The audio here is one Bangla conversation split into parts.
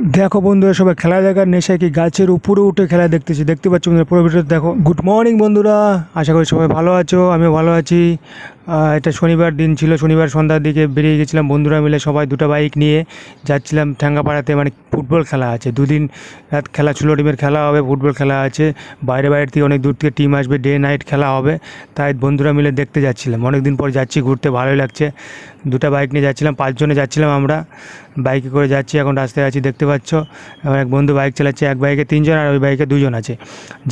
দেখো বন্ধুরা, সবাই খেলা দেখার নেশায় কি গাছের উপরে উঠে খেলা দেখতেছি? দেখতে পাচ্ছ বন্ধুরা, পুরো ভিডিওতে দেখো। গুড মর্নিং বন্ধুরা, আশা করি সবাই ভালো আছো, আমিও ভালো আছি। এটা শনিবার দিন ছিল, শনিবার সন্ধ্যার দিকে বেরিয়ে গেছিলাম বন্ধুরা মিলে সবাই দুটো বাইক নিয়ে। যাচ্ছিলাম ঠ্যাঙ্গাপাড়াতে মানে ফুটবল খেলা আছে। দুদিন রাত খেলা ষোলো টিমের খেলা হবে, ফুটবল খেলা আছে। বাইরে বাইরে থেকে অনেক দূর থেকে টিম আসবে ডে নাইট খেলা হবে। তাই বন্ধুরা মিলে দেখতে যাচ্ছিলাম। অনেক দিন পর যাচ্ছি, ঘুরতে ভালোই লাগছে। দুটো বাইক নিয়ে যাচ্ছিলাম, পাঁচজনে যাচ্ছিলাম আমরা। বাইকে করে যাচ্ছি, এখন রাস্তায় আছি, দেখতে পাচ্ছ। আমার এক বন্ধু বাইক চালাচ্ছে, এক বাইকে তিনজন আর ওই বাইকে দুজন আছে।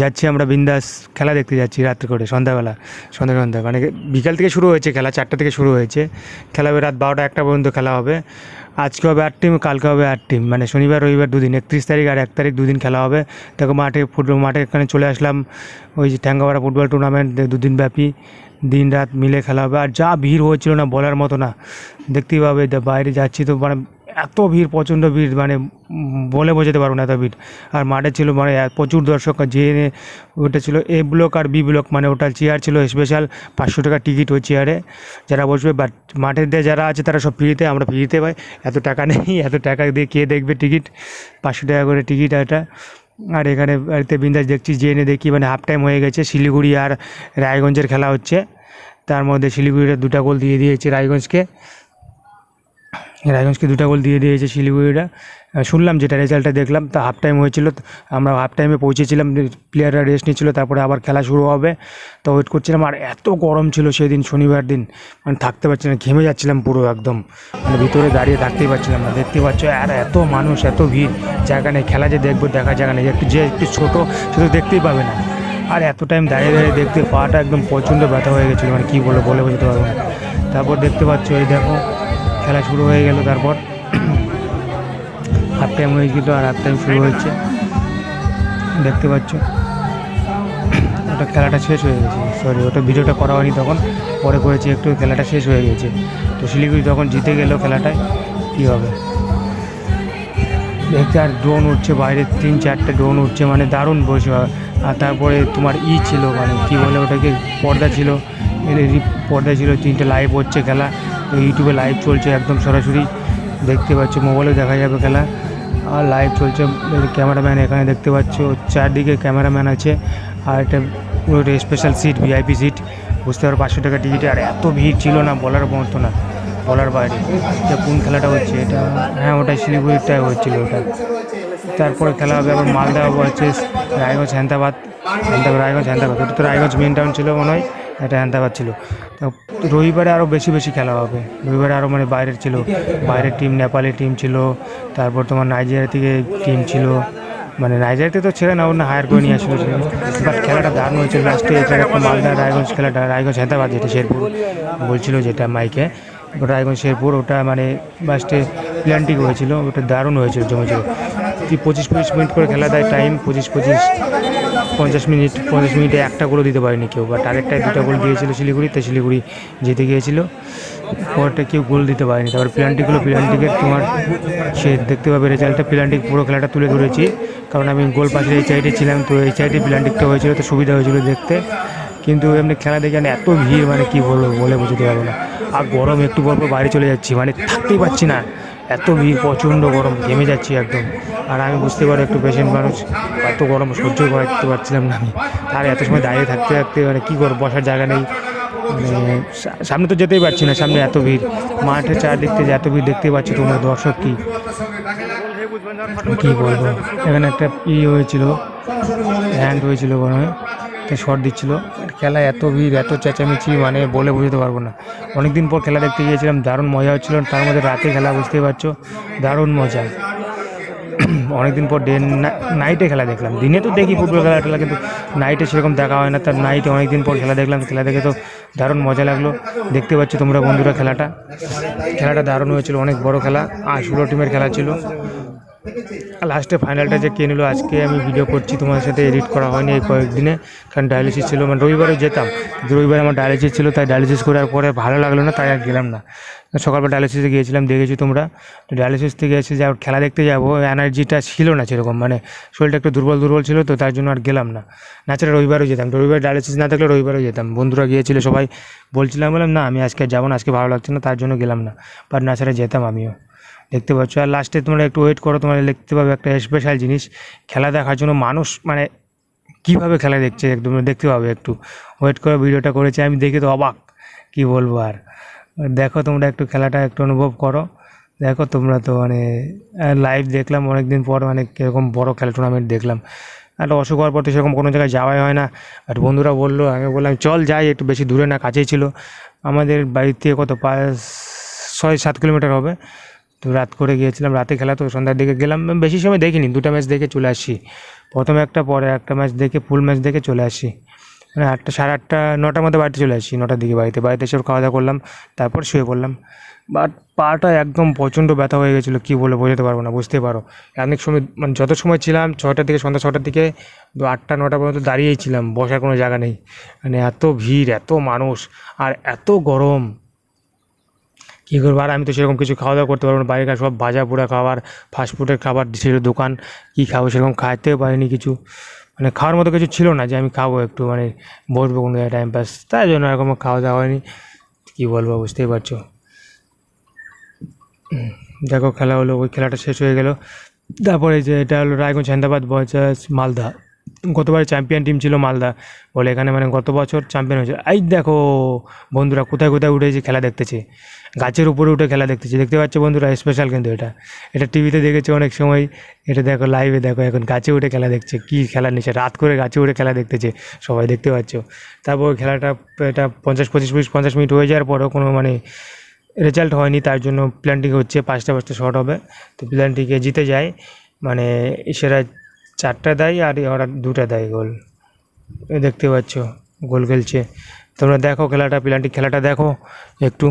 যাচ্ছি আমরা বিন্দাস খেলা দেখতে যাচ্ছি রাত্রে করে, সন্ধ্যাবেলা সন্ধ্যা সন্ধ্যা মানে বিকাল থেকে শুরু হয়েছে খেলা, চারটা থেকে শুরু হয়েছে। খেলা হবে রাত বারোটা একটা পর্যন্ত খেলা হবে। আজকে হবে আট টিম কালকে হবে আট টিম মানে শনিবার, রবিবার দুদিন, একত্রিশ তারিখ আর এক তারিখ দুদিন খেলা হবে। দেখো মাঠে ফুটবল, মাঠে এখানে চলে আসলাম। ওই যে ঠ্যাঙ্গাপাড়া ফুটবল টুর্নামেন্ট দুদিন ব্যাপী। দিন রাত মিলে খেলা হবে। আর যা ভিড় হয়েছিল না, বলার মতো না। দেখতেই পাবে, বাইরে যাচ্ছি তো মানে এত ভিড়, প্রচণ্ড ভিড় মানে বলে বোঝাতে পারব না এত ভিড়। আর মাঠে ছিল মানে প্রচুর দর্শক যে ওটা ছিল এ ব্লক আর বি ব্লক মানে ওটা চেয়ার ছিল স্পেশাল পাঁচশো টাকা টিকিট ওই চেয়ারে যারা বসবে বাট মাঠের দিয়ে যারা আছে, তারা সব ফ্রিতে আমরা ফ্রিতে পাই এত টাকা নেই, এত টাকা দিয়ে কে দেখবে টিকিট পাঁচশো টাকা করে টিকিট এটা। আর এখানে বাড়িতে বিন্দাস দেখছি জেনে দেখি মানে হাফ টাইম হয়ে গেছে, শিলিগুড়ি আর রায়গঞ্জের খেলা হচ্ছে। তার মধ্যে শিলিগুড়িটা দুটা গোল দিয়ে দিয়েছে রায়গঞ্জকে। রায়গঞ্জকে দুটা গোল দিয়ে দিয়েছে শিলিগুড়িটা শুনলাম যেটা রেজাল্টটা দেখলাম, তা হাফ টাইম হয়েছিল আমরা হাফ টাইমে পৌঁছেছিলাম প্লেয়াররা রেস্ট নিচ্ছিল, তারপরে আবার খেলা শুরু হবে। তো ওয়েট করছিলাম, আর এত গরম ছিল সেদিন, শনিবার দিন মানে থাকতে পারছি না, ঘেমে যাচ্ছিলাম পুরো একদম। মানে ভিতরে দাঁড়িয়ে থাকতেই পারছিলাম না দেখতে পাচ্ছ, আর এত মানুষ, এত ভিড়, জায়গা নেই, খেলা যে দেখব দেখা জায়গা নেই একটু, যে একটু ছোটো, সে তো দেখতেই পাবে না। আর এত টাইম দাঁড়িয়ে দাঁড়িয়ে দেখতে, পাটা একদম প্রচণ্ড ব্যথা হয়ে গেছিল মানে কী বলে বলে বোঝাতে পারব না। তারপর দেখতে পাচ্ছ, এই দেখো খেলা শুরু হয়ে গেল তারপর হাফ টাইম হয়ে গেল আর হাফ টাইম শুরু হচ্ছে দেখতে পাচ্ছ। ওটা খেলাটা শেষ হয়ে গেছে। সরি ওটা ভিডিওটা করা হয়নি তখন। পরে করেছি একটু, খেলাটা শেষ হয়ে গেছে। তো শিলিগুড়ি তখন জিতে গেল খেলাটায়। কী হবে? দেখতে আর ড্রোন উঠছে, বাইরে তিন চারটে ড্রোন উঠছে মানে দারুণ বসে। আর তারপরে তোমার ই ছিল মানে কী বলে ওটাকে, পর্দা ছিল। পর্দা ছিল, তিনটে লাইভ হচ্ছে খেলা। ইউটিউবে লাইভ চলছে একদম সরাসরি। দেখতে পাচ্ছ মোবাইলেও দেখা যাবে খেলা। আর লাইভ চলছে ক্যামেরাম্যান এখানে দেখতে পাচ্ছ, চারদিকে ক্যামেরাম্যান আছে। আর একটা স্পেশাল সিট ভিআইপি সিট বুঝতে পারো, পাঁচশো টাকা টিকিটে আর এত ভিড় ছিল না, বলার মতো না, বলার বাইরে। এটা কোন খেলাটা হচ্ছে? এটা হ্যাঁ ওটা শিলিগুড়িটাই হচ্ছিল ওটা। তারপরে খেলা হবে আবার মালদা হচ্ছে রায়গঞ্জ হ্যান্দাবাদ হ্যান্দাবাদ রায়গঞ্জ হ্যান্দাবাদ ওটা তো রায়গঞ্জ মেন টাউন ছিল মনে হয়। এটা হ্যান্দাবাদ ছিল তো রবিবারে আরও বেশি বেশি খেলা হবে। রবিবারে আরও মানে বাইরের ছিল। বাইরের টিম নেপালি টিম ছিল। তারপর তোমার নাইজেরিয়া থেকে টিম ছিল। মানে নাইজেরিয়াতে তো ছেড়ে না না হায়ার করে নিয়ে আসলো বাট খেলাটা দারুণ হয়েছিল। লাস্টে এটা একটা মালদা রায়গঞ্জ খেলাটা রায়গঞ্জ হায়দ্রাবাদ, যেটা শেরপুর বলছিল যেটা মাইকে। রায়গঞ্জ শেরপুর ওটা মানে লাস্টে প্ল্যান্টিক হয়েছিল। ওটা দারুণ হয়েছিল, জমেছিল। কি পঁচিশ পঁচিশ মিনিট করে খেলা দেয় টাইম পঁচিশ পঁচিশ পঞ্চাশ মিনিট, পঞ্চাশ মিনিটে একটা গোলও দিতে পারেনি কেউ। বাট আরেকটায় দুটো গোল দিয়েছিল শিলিগুড়িতে শিলিগুড়ি জিতে গিয়েছিল। পরটা কেউ গোল দিতে পারেনি। তারপর প্ল্যান্টিকগুলো প্ল্যান্টিকের তোমার সে দেখতে পাবে রেজাল্টটা প্ল্যান্টিক পুরো খেলাটা তুলে ধরেছি। কারণ আমি গোল পাশের এই সাইডে ছিলাম, তো এই সাইডে প্ল্যান্টিকটা হয়েছিল, তো সুবিধা হয়েছিল দেখতে। কিন্তু এমনি খেলা দেখে এত ভিড় মানে কী বলব, বলে বোঝাতে পারব না। আর গরম একটু পর বাইরে চলে যাচ্ছি মানে থাকতেই পারছি না। এত ভিড়, প্রচণ্ড গরম, ঘেমে যাচ্ছি একদম। আর আমি বুঝতে পারি একটু পেশেন্ট মানুষ, এত গরম, সহ্য করতে পারছিলাম না আমি। আর এত সময় দাঁড়িয়ে থাকতে থাকতে মানে কী করব, বসার জায়গা নেই। মানে সামনে তো যেতেই পারছি না, সামনে এত ভিড়। মাঠে চারদিক থেকে এত ভিড় দেখতেই পাচ্ছি, তোমরা দর্শক কি? কী বলব? এখানে একটা ই হয়েছিল হ্যান্ড হয়েছিল মনে হয়। তো শট দিচ্ছিল। খেলা এত ভিড়, এত চেঁচামেচি মানে বলে বুঝতে পারব না। অনেকদিন পর খেলা দেখতে গিয়েছিলাম, দারুণ মজা হচ্ছিল। তার মধ্যে রাতে খেলা, বুঝতেই পারছ, দারুণ মজা। অনেকদিন পর ডে নাইটে খেলা দেখলাম। দিনে তো দেখি ফুটবল খেলা টেলা কিন্তু নাইটে সেরকম দেখা হয় না। তার নাইটে অনেকদিন পর খেলা দেখলাম, খেলা দেখে তো দারুণ মজা লাগল। দেখতে পাচ্ছ তোমরা বন্ধুরা খেলাটা। খেলাটা দারুণ হয়েছিল, অনেক বড় খেলা। আর ষোলো টিমের খেলা ছিল। লাস্টে ফাইনালটা যে কে নিল, আজকে আমি ভিডিও করছি তোমার সাথে এডিট করা হয়নি এই কয়েকদিনে, কারণ ডায়ালিসিস ছিল মানে রবিবারে যেতাম। রবিবারে আমার ডায়ালিসিস ছিল, তাই ডায়ালিসিস করার পরে ভালো লাগল না, তাই আর গেলাম না। সকালবেলা ডায়ালিসিসে গিয়েছিলাম, দেখেছি তোমরা। তো ডায়ালিসিস থেকে এসে যে খেলা দেখতে যাব এনার্জিটা ছিল না সেরকম মানে শরীরটা একটু দুর্বল দুর্বল ছিল, তো তার জন্য আর গেলাম না। নাচারা রবিবারও যেতাম রবিবার ডায়ালিসিস না থাকলে রবিবারও যেতাম। বন্ধুরা গিয়েছিল, সবাই বলছিলাম, বললাম, না, আমি আজকে যাব না, আজকে ভালো লাগছে না, তার জন্য গেলাম না। বাট নাচারা যেতাম আমিও। দেখতে পাচ্ছ। আর লাস্টে তোমরা একটু ওয়েট করো তোমরা দেখতে পাবে একটা স্পেশাল জিনিস। খেলা দেখার জন্য মানুষ মানে কীভাবে খেলা দেখছে একদম, দেখতে পাবে একটু। ওয়েট করে ভিডিওটা করেছি, আমি দেখে তো অবাক। কী বলব আর? দেখো তোমরা একটু খেলাটা একটু অনুভব করো। দেখো তোমরা তো মানে লাইভ দেখলাম অনেক দিন পর মানে কীরকম বড় খেলা টুর্নামেন্ট দেখলাম। একটা অসুখ হওয়ার পর তো সেরকম কোনো জায়গায় যাওয়াই হয় না। আর বন্ধুরা বলল, আমি বললাম, চল যাই, একটু বেশি দূরে না, কাছেই ছিল। আমাদের বাড়ির থেকে কত, পাঁচ, ছয়, সাত কিলোমিটার হবে। তো রাত করে গিয়েছিলাম, রাতে খেলা তো সন্ধ্যার দিকে গেলাম। বেশি সময় দেখিনি, দুটো ম্যাচ দেখে চলে আসি। প্রথমে একটা, পরে একটা ম্যাচ দেখে ফুল ম্যাচ দেখে চলে আসি। মানে আটটা, সাড়ে আটটা, নটার মধ্যে বাড়িতে চলে আসি, নটার দিকে বাড়িতে। বাড়িতে এসে খাওয়া দাওয়া করলাম, তারপর শুয়ে পড়লাম। বাট পাটা একদম প্রচণ্ড ব্যথা হয়ে গেছিল, কী বলে বোঝাতে পারব না বুঝতে পারো। অনেক সময় মানে যত সময় ছিলাম ছটার থেকে সন্ধ্যা ছটার দিকে আটটা, নটা পর্যন্ত দাঁড়িয়েই ছিলাম, বসার কোনো জায়গা নেই। মানে এত ভিড়, এত মানুষ, আর এত গরম। কী করব? আর আমি তো সেরকম কিছু খাওয়া দাওয়া করতে পারব না। বাইরেকার সব ভাজা পোড়া খাবার ফাস্টফুডের খাবার ছিল দোকান, কী খাব সেরকম খাইতেও পারিনি কিছু। মানে খাওয়ার মতো কিছু ছিল না যে আমি খাব একটু মানে বসবো কোনো টাইম পাস তাই জন্য এরকম খাওয়া দাওয়া হয়নি। কী বলব, বুঝতেই পারছ। দেখো খেলা হলো, ওই খেলাটা শেষ হয়ে গেল। তারপরে যে এটা হলো রায়গঞ্জ হেন্দাবাদ ভার্সাস মালদা। গতবার চ্যাম্পিয়ন টিম ছিল মালদা। বলে এখানে মানে গত বছর চ্যাম্পিয়ন হয়েছে। এই দেখো বন্ধুরা, কোথায় কোথায় উঠেছে খেলা দেখতেছে? গাছের উপরে উঠে খেলা দেখতেছে। দেখতে পাচ্ছ বন্ধুরা স্পেশাল কিন্তু এটা। এটা টিভিতে দেখেছে অনেক সময়। এটা দেখো লাইভে দেখো, এখন গাছে উঠে খেলা দেখছে। কী খেলা নিচ্ছে? রাত করে গাছে উঠে খেলা দেখতেছে সবাই, দেখতে পাচ্ছ? তারপর খেলাটা, এটা পঞ্চাশ, পঁচিশ মিনিট, পঞ্চাশ মিনিট হয়ে যাওয়ার পরেও কোনো মানে রেজাল্ট হয়নি। তার জন্য প্ল্যানটিকে হচ্ছে, পাঁচটা পাঁচটা শট হবে। তো প্ল্যানটিকে জিতে যায় মানে সেরা চারটা দেয় আর ওরা দুটা দেয় গোল। দেখতে পাচ্ছ, গোল খেলছে। তোমরা দেখো খেলাটা প্ল্যানটি খেলাটা দেখো, একটু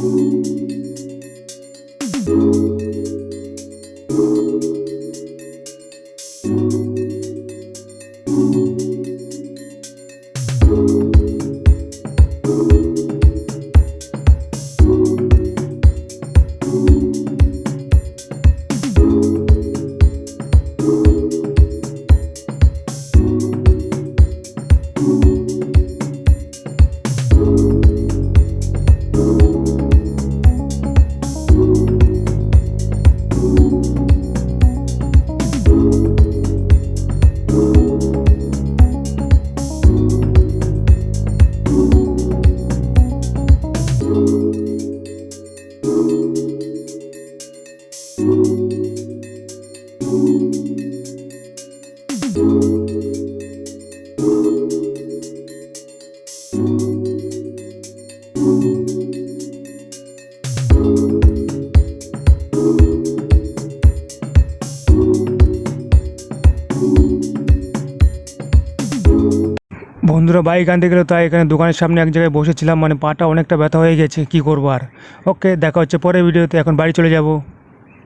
Música বন্ধুরা বাইক আনতে গেলে তাই এখানে দোকানের সামনে এক জায়গায় বসেছিলাম মানে পাটা অনেকটা ব্যথা হয়ে গেছে, কি করব আর? ওকে দেখা হচ্ছে পরের ভিডিওতে, এখন বাড়ি চলে যাব।